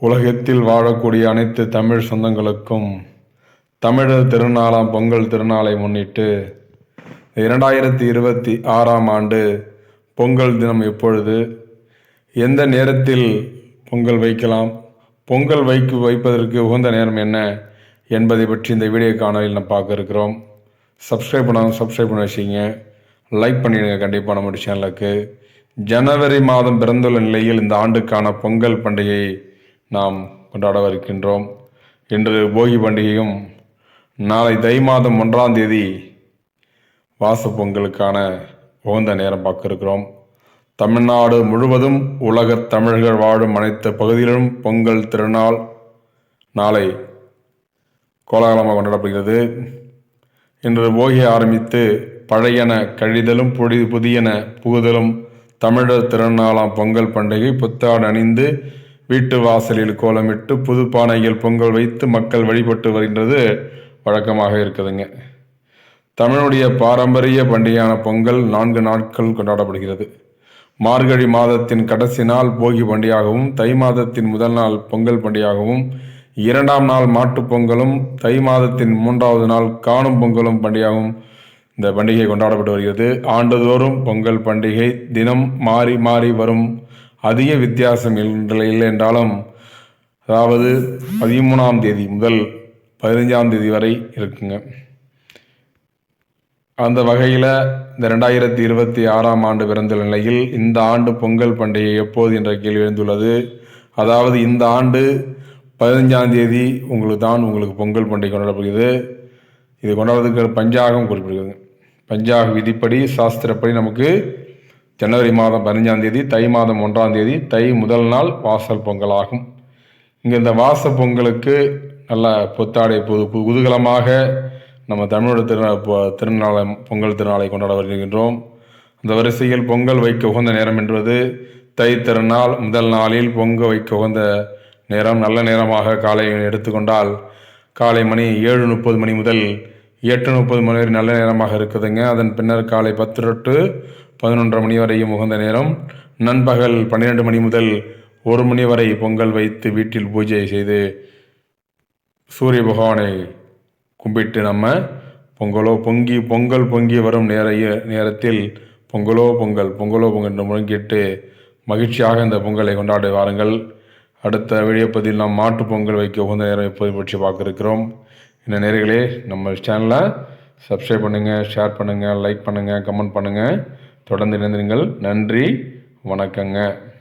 உலகத்தில் வாழக்கூடிய அனைத்து தமிழ் சொந்தங்களுக்கும் தமிழர் திருநாளாம் பொங்கல் திருநாளை முன்னிட்டு இரண்டாயிரத்தி இருபத்தி ஆறாம் ஆண்டு பொங்கல் தினம் எப்பொழுது எந்த நேரத்தில் பொங்கல் வைக்கலாம் பொங்கல் வைக்க வைப்பதற்கு உகந்த நேரம் என்ன என்பதை பற்றி இந்த வீடியோ காணொலியில் நம்ம பார்க்க இருக்கிறோம். சப்ஸ்கிரைப் பண்ணாமல் சப்ஸ்கிரைப் பண்ணி வச்சிங்க லைக் பண்ணிடுங்க கண்டிப்பாக நம்மளுடைய சேனலுக்கு ஜனவரி மாதம் பிறந்துள்ள நிலையில் இந்த ஆண்டுக்கான பொங்கல் பண்டிகையை நாம் கொண்டாடவிருக்கின்றோம். இன்று போகி பண்டிகையும் நாளை தை மாதம் ஒன்றாம் தேதி வாச பொங்கலுக்கான உகந்த நேரம் பார்க்க இருக்கிறோம் தமிழ்நாடு முழுவதும் உலகத் தமிழர்கள் வாழும் அனைத்து பகுதிகளிலும் பொங்கல் திருநாள் நாளை கோலாகலமாக கொண்டாடப்படுகிறது. இன்று போகி ஆரம்பித்து பழையன கழிதலும் புதி புதியன புகுதலும் தமிழர் திருநாளாம் பொங்கல் பண்டிகை புத்தாடு அணிந்து வீட்டு வாசலில் கோலமிட்டு புது பானையில் பொங்கல் வைத்து மக்கள் வழிபட்டு வருகின்றது வழக்கமாக இருக்குதுங்க. தமிழுடைய பாரம்பரிய பண்டிகையான பொங்கல் நான்கு நாட்கள் கொண்டாடப்படுகிறது. மார்கழி மாதத்தின் கடைசி நாள் போகி பண்டிகையாகவும் தை மாதத்தின் முதல் நாள் பொங்கல் பண்டிகையாகவும் இரண்டாம் நாள் மாட்டுப் பொங்கலும் தை மாதத்தின் மூன்றாவது நாள் காணும் பொங்கலும் பண்டிகையாகவும் இந்த பண்டிகை கொண்டாடப்பட்டு வருகிறது. ஆண்டுதோறும் பொங்கல் பண்டிகை தினம் மாறி மாறி வரும். அதிக வித்தியாசம் இல்லை இல்லை என்றாலும் அதாவது பதிமூணாம் தேதி முதல் பதினைஞ்சாம் தேதி வரை இருக்குங்க. அந்த வகையில் இந்த ரெண்டாயிரத்தி இருபத்தி ஆறாம் ஆண்டு பிறந்த நிலையில் இந்த ஆண்டு பொங்கல் பண்டிகை எப்போது என்ற கேள்வி எழுந்துள்ளது. அதாவது இந்த ஆண்டு பதினஞ்சாம் தேதி உங்களுக்கு தான் உங்களுக்கு பொங்கல் பண்டிகை கொண்டாடப்படுகிறது. இது கொண்டாடுறதுக்கு பஞ்சாகம் குறிப்பிடுகிறது. பஞ்சாக விதிப்படி சாஸ்திரப்படி நமக்கு ஜனவரி மாதம் பதினஞ்சாம் தேதி தை மாதம் ஒன்றாம் தேதி தை முதல் நாள் வாசல் பொங்கல் ஆகும். இங்கே இந்த வாச பொங்கலுக்கு நல்ல புத்தாடை புது புது குதூகலமாக நம்ம தமிழோட திருநாள் திருநாளை பொங்கல் திருநாளை கொண்டாட வருகின்றோம். அந்த வரிசையில் பொங்கல் வைக்க உகந்த நேரம் என்பது தை திருநாள் முதல் நாளில் பொங்க வைக்க உகந்த நேரம். நல்ல நேரமாக காலை எடுத்துக்கொண்டால் காலை மணி ஏழு முப்பது மணி முதல் எட்டு முப்பது மணி வரை நல்ல நேரமாக இருக்குதுங்க. அதன் பின்னர் காலை பத்து டு பதினொன்றரை மணி வரையும் உகந்த நேரம். நண்பகல் பன்னிரெண்டு மணி முதல் ஒரு மணி வரை பொங்கல் வைத்து வீட்டில் பூஜை செய்து சூரிய பகவானை கும்பிட்டு நம்ம பொங்கலோ பொங்கி பொங்கல் பொங்கி வரும் நேரைய நேரத்தில் பொங்கலோ பொங்கல் பொங்கலோ பொங்கல் என்று முழங்கிட்டு மகிழ்ச்சியாக இந்த பொங்கலை கொண்டாடி வாருங்கள். அடுத்த வீடியோ நாம் மாட்டு பொங்கல் வைக்க உகந்த நேரம் எப்போது பற்றி பார்க்க இருக்கிறோம் இந்த நேர்களே நம்ம சேனலை சப்ஸ்கிரைப் பண்ணுங்கள் ஷேர் பண்ணுங்கள் லைக் பண்ணுங்கள் கமெண்ட் பண்ணுங்கள் தொடர்ந்து இணைந்திருங்கள். நன்றி வணக்கங்க.